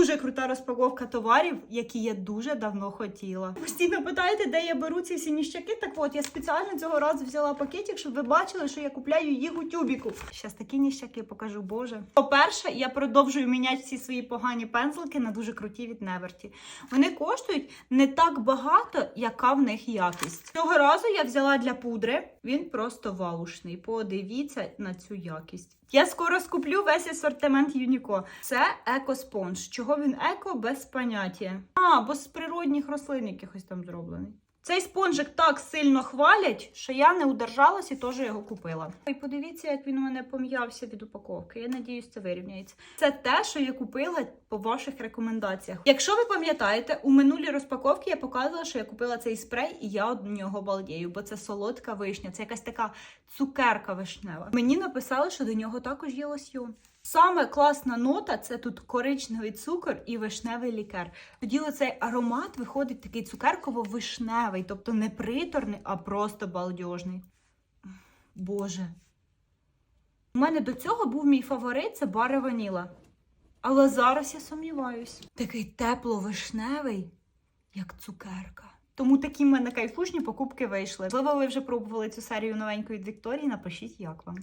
дуже крута розпаковка товарів, які я дуже давно хотіла. Постійно питаєте, де я беру ці всі ніщаки. Так от я спеціально цього разу взяла пакетик, щоб ви бачили, що я купляю їх у тюбіку. Щас такі ніщаки покажу, боже. По-перше, я продовжую міняти всі свої погані пензлики на дуже круті від Неверті. Вони коштують не так багато, яка в них якість. Цього разу я взяла для пудри. Він просто ваушний. Подивіться на цю якість. Я скоро скуплю весь асортимент Юніко. Це еко-спонж. Чого він еко без поняття? А, бо з природних рослин якихось там зроблений. Цей спонжик так сильно хвалять, що я не удержалась і теж його купила. І подивіться, як він у мене пом'явся від упаковки. Я надіюсь, це вирівняється. Це те, що я купила по ваших рекомендаціях. Якщо ви пам'ятаєте, у минулій розпаковці я показувала, що я купила цей спрей, і я од нього балдію, бо це солодка вишня, це якась така цукерка вишнева. Мені написали, що до нього також є лосьйон. Саме класна нота це тут коричневий цукор і вишневий лікер. Тоді оцей аромат виходить такий цукерково-вишневий, тобто не приторний, а просто балдежний. Боже. У мене до цього був мій фаворит це бари ваніла. Але зараз я сумніваюсь. Такий тепло-вишневий, як цукерка. Тому такі в мене кайфушні покупки вийшли. Можливо, ви вже пробували цю серію новенької від Вікторії. Напишіть, як вам.